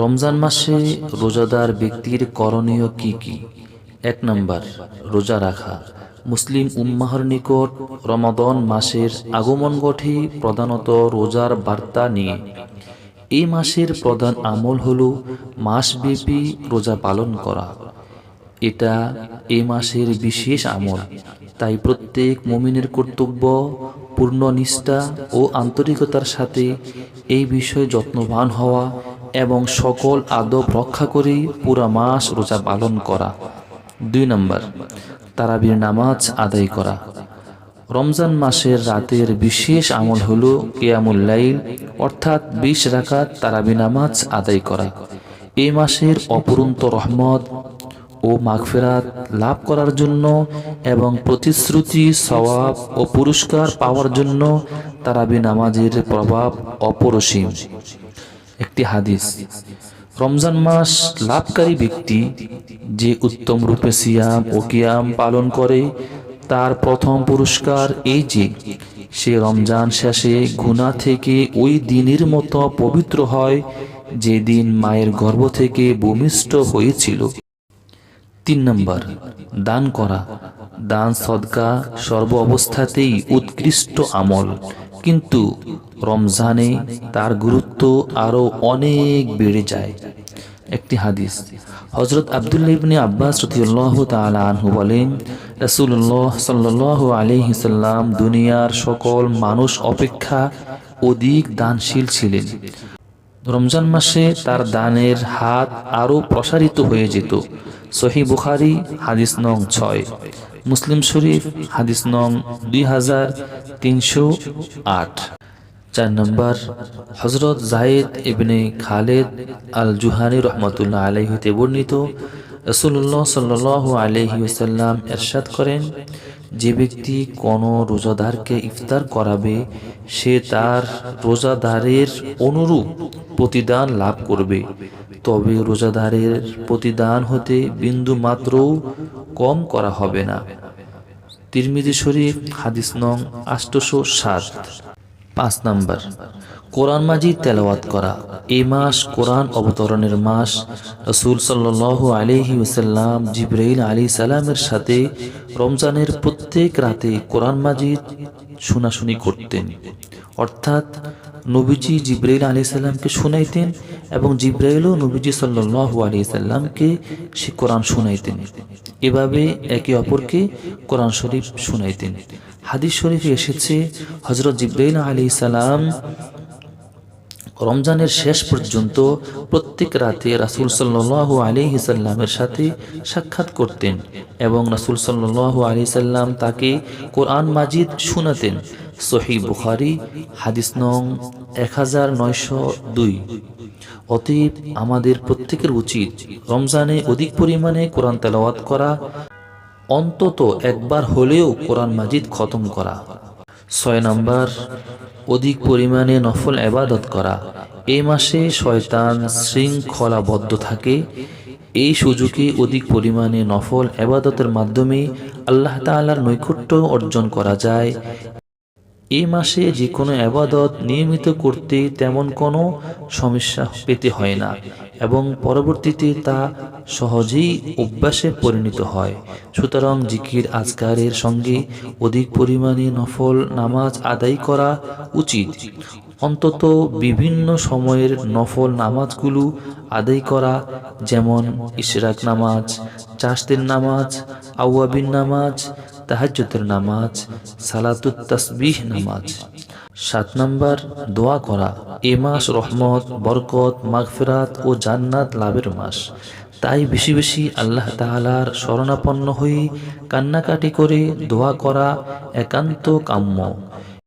রমজান মাসে রোজাদার ব্যক্তির করণীয় কি কি? এক নম্বর, রোজা রাখা। মুসলিম উম্মাহর নিকট রমাদন মাসের আগমন ঘটে প্রধানত রোজার বার্তা নিয়ে। এই মাসের প্রধান আমল হল মাসব্যাপী রোজা পালন করা। এটা এ মাসের বিশেষ আমল। তাই প্রত্যেক মমিনের কর্তব্য, পূর্ণ নিষ্ঠা ও আন্তরিকতার সাথে এই বিষয়ে যত্নবান হওয়া এবং সকল আদব রক্ষা করে পুরা মাস রোজা পালন করা। দুই নম্বর, তারাবির নামাজ আদায় করা। রমজান মাসের রাতের বিশেষ আমল হল কেয়ামুল্লাইল অর্থাৎ বিশ রাকাত তারাবি নামাজ আদায় করা। এই মাসের অপরন্ত রহমত ও মাগফেরাত লাভ করার জন্য এবং প্রতিশ্রুতি, সওয়াব ও পুরস্কার পাওয়ার জন্য তারাবি নামাজের প্রভাব অপরসীম। একটি হাদিস। রমজান মাস লাভকারী ব্যক্তি যে উত্তম রূপে সিয়াম ও কিয়াম পালন করে, তার প্রথম পুরস্কার এই যে, সে রমজান শেষে গুণা থেকে ওই দিনের মতো পবিত্র হয় যে দিন মায়ের গর্ভ থেকে ভূমিষ্ঠ হয়েছিল। তিন নম্বর, দান করা। দান সদকা সর্ব অবস্থাতেই উৎকৃষ্ট আমল। কিন্তু রমজানে তার গুরুত্ব আরও অনেক বেড়ে যায়। একটি হাদিস হজরত আবদুল্লাহ ইবনে আব্বাস রতিউল্লাহ তাআলা আনহু বলেন, রাসূলুল্লাহ সাল্লাল্লাহু আলাইহি সাল্লাম দুনিয়ার সকল মানুষ অপেক্ষা অধিক দানশীল ছিলেন। রমজান মাসে তার দানের হাত আরও প্রসারিত হয়ে যেত। সহি বুখারি, হাদিস নং ছয়, মুসলিম শরীফ, হাদিস নং দুই হাজার তিনশো আট। চার নম্বর হজরত জায়েদ ইবনে খালেদ আল জুহানি রহমতুল্লাহ আলাই হতে বর্ণিত রসুল্লাহ সাল্লাহ আলহি এরশাদ করেন, যে ব্যক্তি কোনো রোজাদারকে ইফতার করাবে, সে তার রোজাদারের অনুরূপ প্রতিদান লাভ করবে। তবে রোজাদারের প্রতিদান হতে বিন্দু মাত্রও কম করা হবে না। তিরমিজি শরীফ, হাদিস নং আষ্টশো সাত। পাঁচ নাম্বার। কোরআন মাজিদ তেলাওয়াত করা। এই মাস কোরআন অবতরণের মাস। রসুল সাল্লাহ আলিহি ওসাল্লাম জিব্রাইল আলী সালামের সাথে রমজানের প্রত্যেক রাতে কোরআন মাজিদ শোনাশুনি করতেন। অর্থাৎ নবীজি জিব্রাইল আলী সাল্লামকে শুনাইতেন এবং জিব্রাইলও নবীজি সাল্লাহ আলী সাল্লামকে সে কোরআন শুনাইতেন। এভাবে একে অপরকে কোরআন শরীফ শুনাইতেন। হাদিস শরীফে এসেছে হজরত জিব্রাইল আলী সালাম রমজানের শেষ পর্যন্ত প্রত্যেক রাতে রাসুল সাল্লাহ আলী সাল্লামের সাথে সাক্ষাৎ করতেন এবং রাসুল সাল্লাহ আলী সাল্লাম তাকে কোরআন মাজিদ শুনাতেন। সহি বুখারি, হাদিস নং এক হাজার আমাদের প্রত্যেকের উচিত রমজানে অধিক পরিমাণে কোরআন তেলাওয়াত করা অন্তত একবার হলেও কোরআন মাজিদ খতম করা। ছয় নম্বর, অধিক পরিমাণে নফল আবাদত করা। এ মাসে শয়তান শৃঙ্খলাবদ্ধ থাকে। এই সুযোগে অধিক পরিমাণে নফল আবাদতের মাধ্যমে আল্লাহ তাআলার নৈকট্য অর্জন করা যায়। এই মাসে যে কোনো আবাদত নিয়মিত করতে তেমন কোনো সমস্যা পেতে হয় না এবং পরবর্তীতে তা সহজেই অভ্যাসে পরিণত হয়। সুতরাং জিকির আজকারের সঙ্গে অধিক পরিমাণে নফল নামাজ আদায় করা উচিত। অন্তত বিভিন্ন সময়ের নফল নামাজগুলো আদায় করা, যেমন ইশরাক নামাজ, চাষদের নামাজ আউয়াবিন নামাজ তাহাজ্জুদের নামাজ, সালাতুত তাসবিহ নামাজ। সাত নম্বর, দোয়া করা। এ মাস রহমত, বরকত, মাগফিরাত ও জান্নাত লাভের মাস। তাই বেশি বেশি আল্লাহ তাহালার শরণাপন্ন হয়ে কান্নাকাটি করে দোয়া করা একান্ত কাম্য।